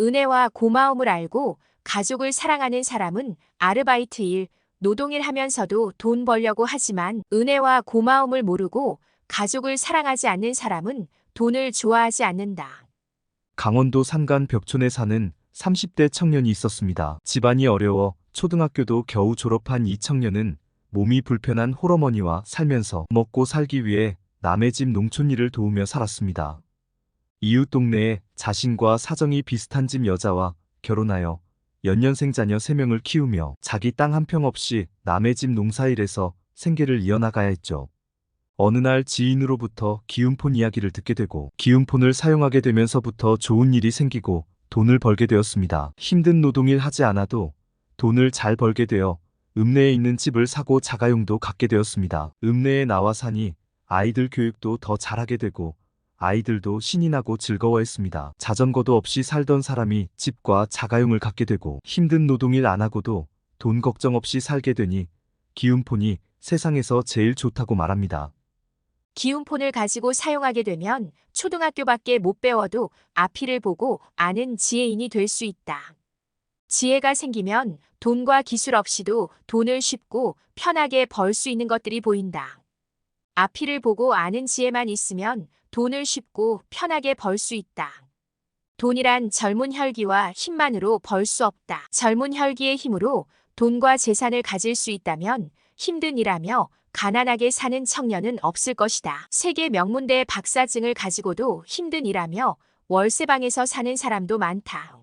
은혜와 고마움을 알고 가족을 사랑하는 사람은 아르바이트 일, 노동일 하면서도 돈 벌려고 하지만 은혜와 고마움을 모르고 가족을 사랑하지 않는 사람은 돈을 좋아하지 않는다. 강원도 산간 벽촌에 사는 30대 청년이 있었습니다. 집안이 어려워 초등학교도 겨우 졸업한 이 청년은 몸이 불편한 홀어머니와 살면서 먹고 살기 위해 남의 집 농촌 일을 도우며 살았습니다. 이웃 동네에 자신과 사정이 비슷한 집 여자와 결혼하여 연년생 자녀 3명을 키우며 자기 땅 한 평 없이 남의 집 농사일에서 생계를 이어나가야 했죠. 어느 날 지인으로부터 기운폰 이야기를 듣게 되고 기운폰을 사용하게 되면서부터 좋은 일이 생기고 돈을 벌게 되었습니다. 힘든 노동일 하지 않아도 돈을 잘 벌게 되어 읍내에 있는 집을 사고 자가용도 갖게 되었습니다. 읍내에 나와 사니 아이들 교육도 더 잘하게 되고 아이들도 신이 나고 즐거워했습니다. 자전거도 없이 살던 사람이 집과 자가용을 갖게 되고 힘든 노동일 안 하고도 돈 걱정 없이 살게 되니 기운폰이 세상에서 제일 좋다고 말합니다. 기운폰을 가지고 사용하게 되면 초등학교밖에 못 배워도 앞이를 보고 아는 지혜인이 될 수 있다. 지혜가 생기면 돈과 기술 없이도 돈을 쉽고 편하게 벌 수 있는 것들이 보인다. 앞이를 보고 아는 지혜만 있으면 돈을 쉽고 편하게 벌 수 있다. 돈이란 젊은 혈기와 힘만으로 벌 수 없다. 젊은 혈기의 힘으로 돈과 재산을 가질 수 있다면 힘든 일하며 가난하게 사는 청년은 없을 것이다. 세계 명문대 박사증을 가지고도 힘든 일하며 월세방에서 사는 사람도 많다.